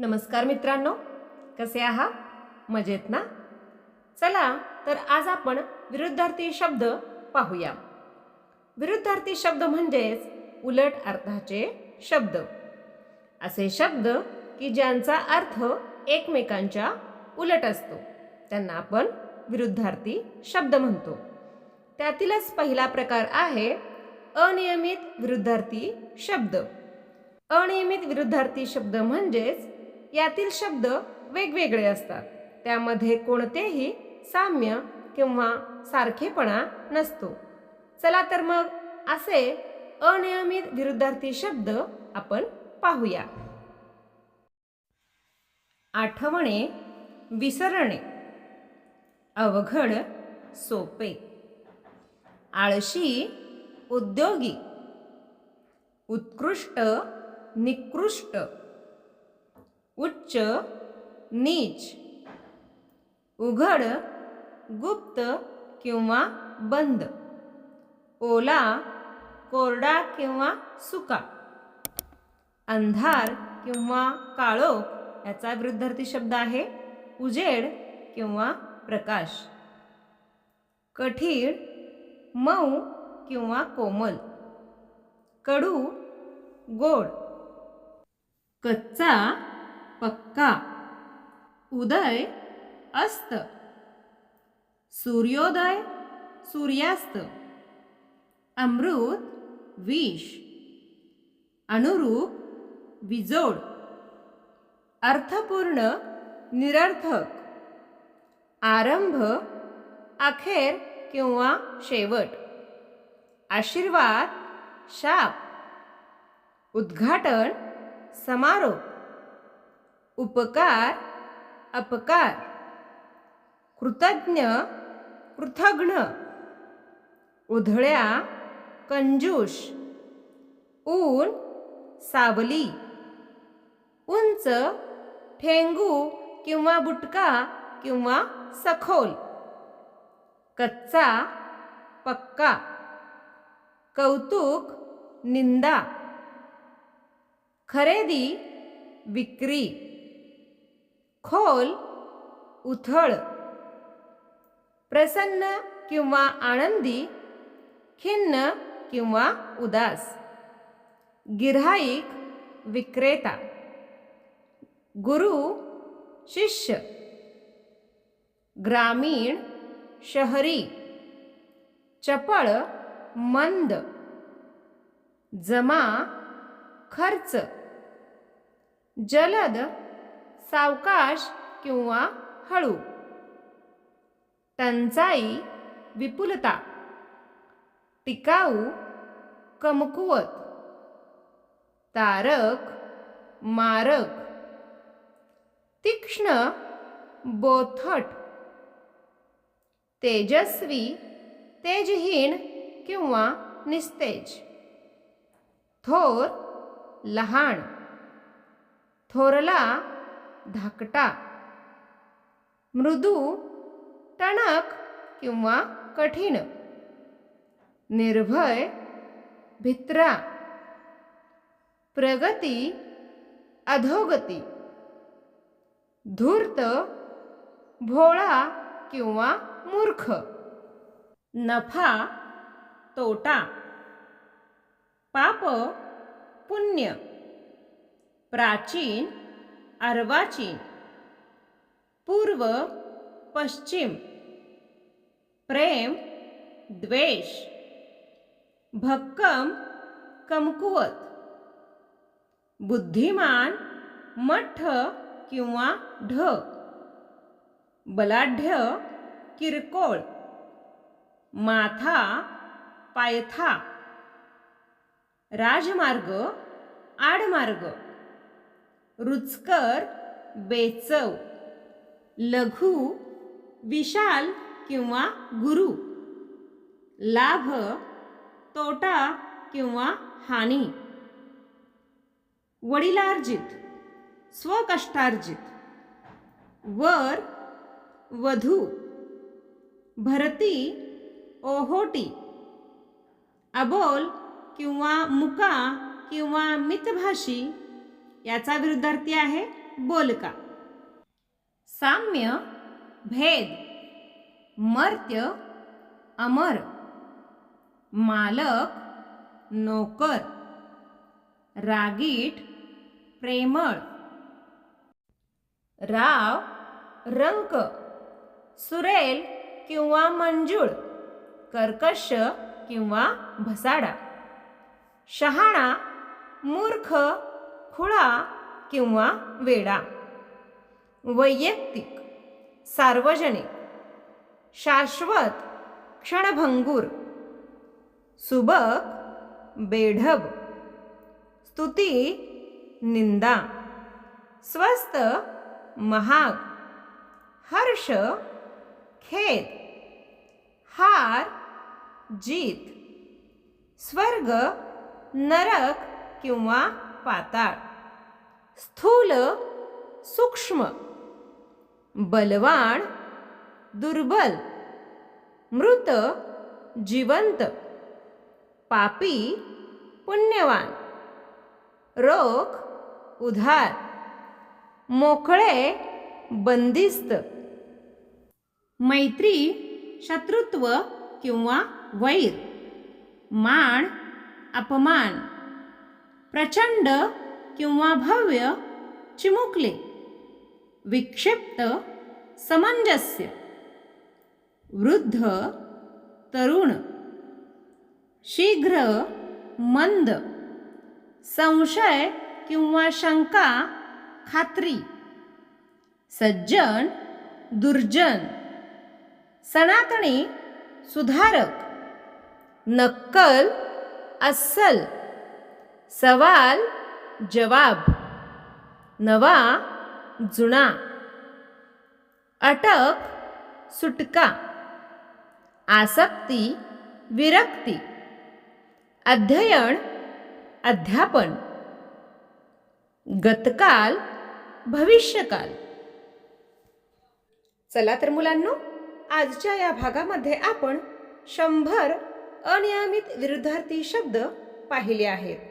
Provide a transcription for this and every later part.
नमस्कार मित्रांनो. कसे आहात? मजेत ना? चला तर आज आपण विरुद्धार्थी शब्द पाहूया. विरुद्धार्थी शब्द म्हणजेच उलट अर्थाचे शब्द. असे शब्द की ज्यांचा अर्थ एकमेकांच्या उलट असतो. त्यांना आपण विरुद्धार्थी शब्द म्हणतो. त्यातीलच पहिला प्रकार आहे अनियमित विरुद्धार्थी शब्द. अनियमित विरुद्धार्थी शब्द म्हणजेच यातील शब्द वेगवेगळे असतात. त्यामध्ये कोणतेही साम्य किंवा सारखेपणा नसतो. चला तर मग असे अनियमित विरुद्धार्थी शब्द आपण पाहूया. आठवणे विसरणे अवघड सोपे आळशी उद्योगी उत्कृष्ट निकृष्ट उच्च नीच उघड गुप्त किंवा बंद ओला कोरडा किंवा सुका अंधार किंवा काळोख याचा विरुद्धार्थी शब्द आहे. उजेड किंवा प्रकाश कठीण मऊ किंवा कोमल कडू गोड कच्चा पक्का. उदय अस्त. सूर्योदय सूर्यास्त. अमृत विष. अनुरूप विजोड. अर्थपूर्ण निरर्थक. आरंभ अखेर किंवा शेवट. आशीर्वाद शाप. उद्घाटन समारोप. उपकार अपकार. कृतज्ञ कृथघ्न उधळ्या कंजूष. ऊन सावली. उंच ठेंगू किंवा बुटका किंवा सखोल. कच्चा पक्का. कौतुक निंदा. खरेदी विक्री. खोल उथळ प्रसन्न किंवा आनंदी खिन्न किंवा उदास गिऱ्हाईक विक्रेता गुरु शिष्य ग्रामीण शहरी चपळ मंद जमा खर्च जलद सावकाश किंवा हळू. टंचाई विपुलता. टिकाऊ कमकुवत. तारक मारक. तीक्ष्ण बोथट. तेजस्वी तेजहीन किंवा निस्तेज. थोर लहान. थोरला धाकटा. मृदू टणक किंवा कठीण. निर्भय भित्रा. प्रगती अधोगती. धूर्त भोळा किंवा मूर्ख. नफा तोटा. पाप पुण्य. प्राचीन अर्वाचीन पूर्व पश्चिम प्रेम द्वेष भक्कम कमकुवत बुद्धिमान मठ किंवा ढ बलाढ्य किरकोळ माथा पायथा राजमार्ग आडमार्ग. रुचकर बेचव. लघु विशाल किंवा गुरु. लाभ तोटा किंवा हानी. वडिलार्जित स्वकष्टार्जित. वर वधू. भरती ओहोटी. अबोल किंवा मुका किंवा मितभाषी. याचा विरुद्धार्थी आहे बोलका. साम्य भेद मर्त्य अमर मालक नोकर रागीट प्रेमळ. राव रंक सुरेल किंवा मंजूळ कर्कश किंवा भसाडा. शहाणा मूर्ख खुळा किंवा वेडा. वैयक्तिक सार्वजनिक शाश्वत क्षणभंगूर. सुबक बेढब. स्तुती निंदा. स्वस्त महाग. हर्ष खेद. हार जीत. स्वर्ग नरक किंवा पाताळ. स्थूल सूक्ष्म. बलवान दुर्बल. मृत जिवंत. पापी पुण्यवान. रोख उधार. मोकळे बंदिस्त. मैत्री शत्रुत्व किंवा वैर. मान अपमान. प्रचंड किंवा भव्य चिमुकले. विक्षिप्त समंजस्य. वृद्ध तरुण. शीघ्र मंद. संशय किंवा शंका खात्री. सज्जन दुर्जन. सनातनी सुधारक. नक्कल अस्सल. सवाल जवाब. नवा जुना. अटक सुटका. आसक्ती विरक्ती. अध्ययन अध्यापन. गतकाल भविष्यकाल. चला तर मुलांनो आजच्या या भागामध्ये आपण शंभर अनियमित विरुद्धार्थी शब्द पाहिले आहेत.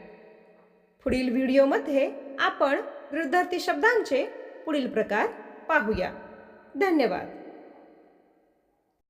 पुढील व्हिडिओमध्ये आपण विरुद्धार्थी शब्दांचे पुढील प्रकार पाहूया. धन्यवाद.